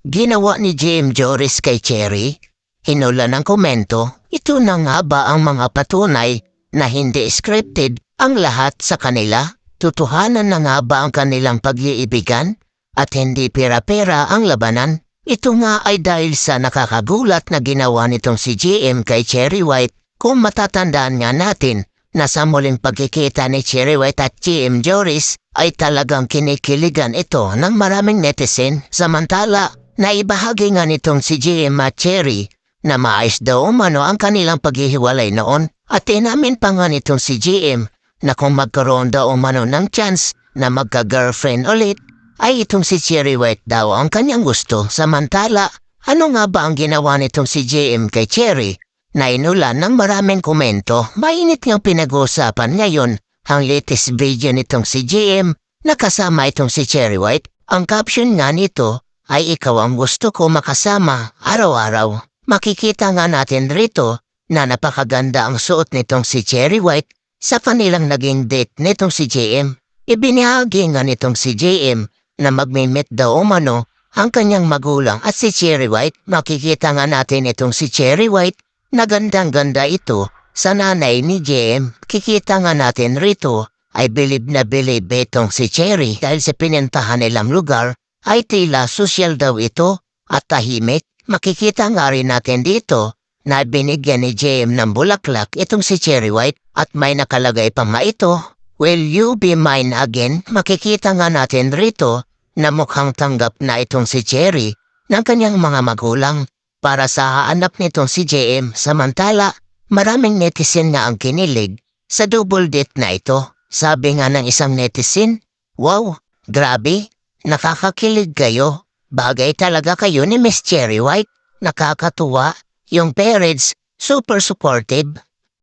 Ginawa ni JM Joris kay Cherry? Hinula ng komento, ito na nga ba ang mga patunay na hindi scripted ang lahat sa kanila? Tutuhanan na nga ba ang kanilang pag-iibigan? At hindi pera-pera ang labanan? Ito nga ay dahil sa nakakagulat na ginawa nitong si JM kay Cherry White kung matatandaan nga natin na sa muling pagkikita ni Cherry White at GM Joris ay talagang kinikiligan ito ng maraming netizen samantala naibahagi nga nitong si GM at Cherry na maayos daw umano ang kanilang paghihiwalay noon. At inamin pa nga nitong si GM na kung magkaroon daw umano ng chance na magka-girlfriend ulit ay itong si Cherry White daw ang kanyang gusto. Samantala ano nga ba ang ginawa nitong si GM kay Cherry na inulan ng maraming komento, mainit niyang pinag-uusapan ngayon ang latest video nitong si GM na kasama itong si Cherry White. Ang caption nga nito ay ikaw ang gusto ko makasama araw-araw. Makikita nga natin rito na napakaganda ang suot nitong si Cherry White sa kanilang naging date nitong si JM. Ibinahagi nga nitong si JM na magmimit daw umano ang kanyang magulang at si Cherry White. Makikita nga natin itong si Cherry White na gandang-ganda ito sa nanay ni JM. Kikita nga natin rito ay bilib na bilib itong si Cherry dahil sa pinuntahan nilang lugar ay tila sosyal daw ito at tahimik. Makikita nga rin natin dito na binigyan ni JM ng bulaklak itong si Cherry White at may nakalagay pa nga ito. Will you be mine again? Makikita nga natin rito na mukhang tanggap na itong si Cherry ng kanyang mga magulang para sa haanap nitong si JM samantala maraming netizen nga ang kinilig sa double date na ito. Sabi nga ng isang netizen, Wow, grabe, nakakakilig kayo. Bagay talaga kayo ni Miss Cherry White. Nakakatuwa. Yung parents, super supportive.